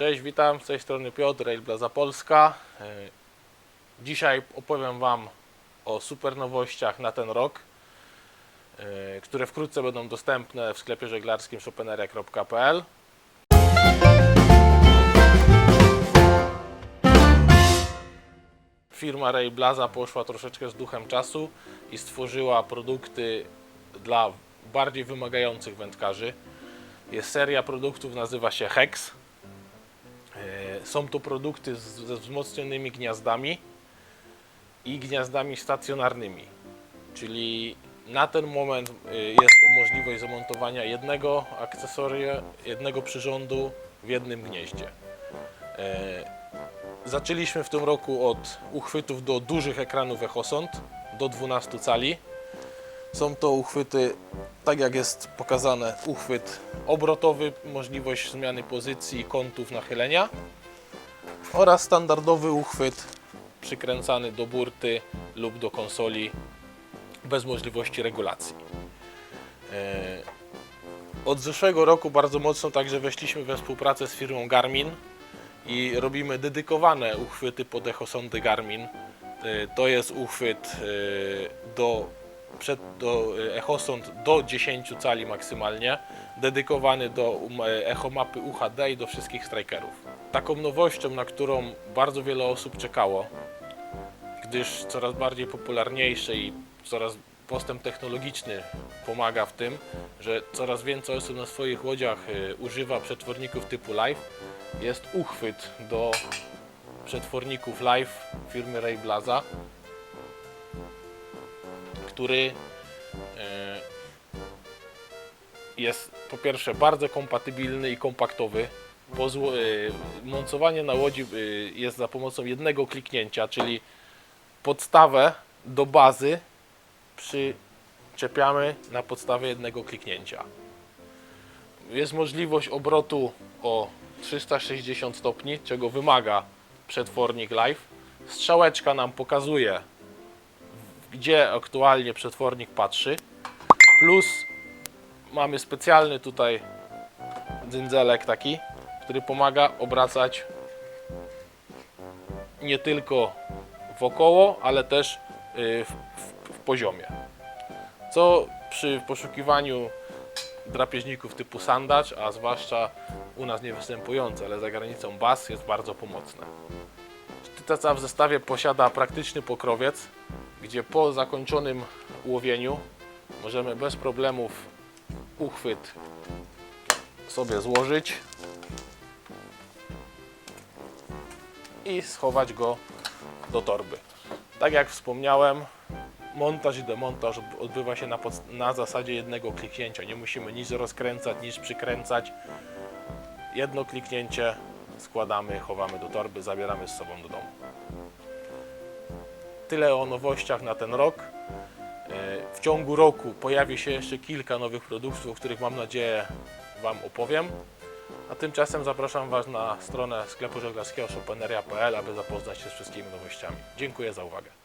Cześć, witam, z tej strony Piotr, Railblaza Polska. E, Dzisiaj opowiem Wam o super nowościach na ten rok, e, które wkrótce będą dostępne w sklepie żeglarskim shopeneria.pl. Firma Railblaza poszła troszeczkę z duchem czasu i stworzyła produkty dla bardziej wymagających wędkarzy. Jest seria produktów, nazywa się Hex. Są to produkty z, ze wzmocnionymi gniazdami i gniazdami stacjonarnymi. Czyli na ten moment e, jest możliwość zamontowania jednego akcesoria, jednego przyrządu w jednym gnieździe. E, Zaczęliśmy w tym roku od uchwytów do dużych ekranów Echosont do 12 cali. Są to uchwyty, tak jak jest pokazane, uchwyt obrotowy, możliwość zmiany pozycji, kątów nachylenia oraz standardowy uchwyt przykręcany do burty lub do konsoli bez możliwości regulacji. E, Od zeszłego roku bardzo mocno także weszliśmy we współpracę z firmą Garmin i robimy dedykowane uchwyty pod echosondy Garmin. E, To jest uchwyt e, do, przed, do e, echosond do 10 cali maksymalnie, dedykowany do um, e, echomapy UHD i do wszystkich strikerów. Taką nowością, na którą bardzo wiele osób czekało, gdyż coraz bardziej popularniejsze i coraz postęp technologiczny pomaga w tym, że coraz więcej osób na swoich łodziach e, używa przetworników typu live. Jest uchwyt do przetworników live firmy Rayblaza, który e, jest po pierwsze bardzo kompatybilny i kompaktowy. E, Mocowanie na łodzi e, jest za pomocą jednego kliknięcia, czyli podstawę do bazy przyczepiamy na podstawie jednego kliknięcia. Jest możliwość obrotu o 360 stopni, czego wymaga przetwornik live. Strzałeczka nam pokazuje, gdzie aktualnie przetwornik patrzy. Plus mamy specjalny tutaj dzyndzelek taki, który pomaga obracać nie tylko wokoło, ale też y, w, w, w poziomie. Co przy poszukiwaniu drapieżników typu sandacz, a zwłaszcza u nas nie występujące, ale za granicą bas jest bardzo pomocne. Sztyceca w zestawie posiada praktyczny pokrowiec, gdzie po zakończonym łowieniu możemy bez problemów uchwyt sobie złożyć i schować go do torby. Tak jak wspomniałem, montaż i demontaż odbywa się na, na zasadzie jednego kliknięcia. Nie musimy nic rozkręcać, nic przykręcać. Jedno kliknięcie składamy, chowamy do torby, zabieramy z sobą do domu. Tyle o nowościach na ten rok. E, W ciągu roku pojawi się jeszcze kilka nowych produktów, o których mam nadzieję Wam opowiem. A tymczasem zapraszam Was na stronę sklepu żeglarskiego shopeneria.pl, aby zapoznać się z wszystkimi nowościami. Dziękuję za uwagę.